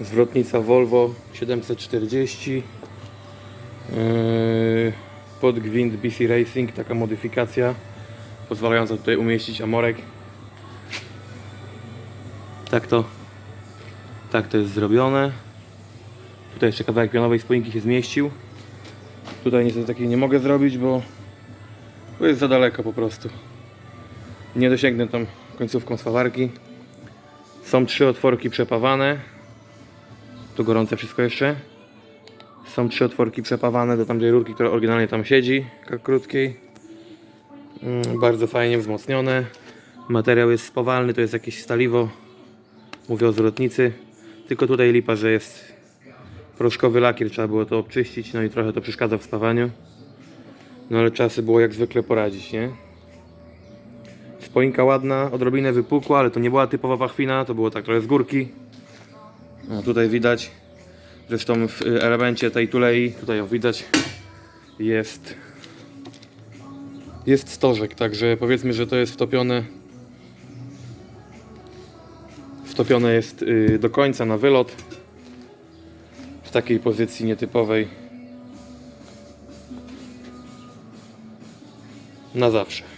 Zwrotnica Volvo 740 yy, pod gwint BC Racing, taka modyfikacja pozwalająca tutaj umieścić amorek. Tak to tak to jest zrobione. Tutaj jeszcze kawałek pionowej spójniki się zmieścił. Tutaj niestety takiej nie mogę zrobić, bo jest za daleko po prostu. Nie dosięgnę tam końcówką spawarki są trzy otworki przepawane tu gorące wszystko jeszcze. Są trzy otworki przepawane do tamtej rurki, która oryginalnie tam siedzi, krótkiej. Mm, Bardzo fajnie wzmocnione. Materiał jest spowalny, to jest jakieś staliwo. Mówię o zwrotnicy. Tylko tutaj lipa, że jest proszkowy lakier, trzeba było to obczyścić, no i trochę to przeszkadza w spawaniu. No ale czasy było jak zwykle poradzić, nie? Spoinka ładna, odrobinę wypukła, ale to nie była typowa pachwina, to było tak trochę z górki. No, tutaj widać, zresztą w y, elemencie tej tulei, tutaj ją widać, jest jest stożek, także powiedzmy, że to jest wtopione wtopione jest y, do końca na wylot w takiej pozycji nietypowej na zawsze.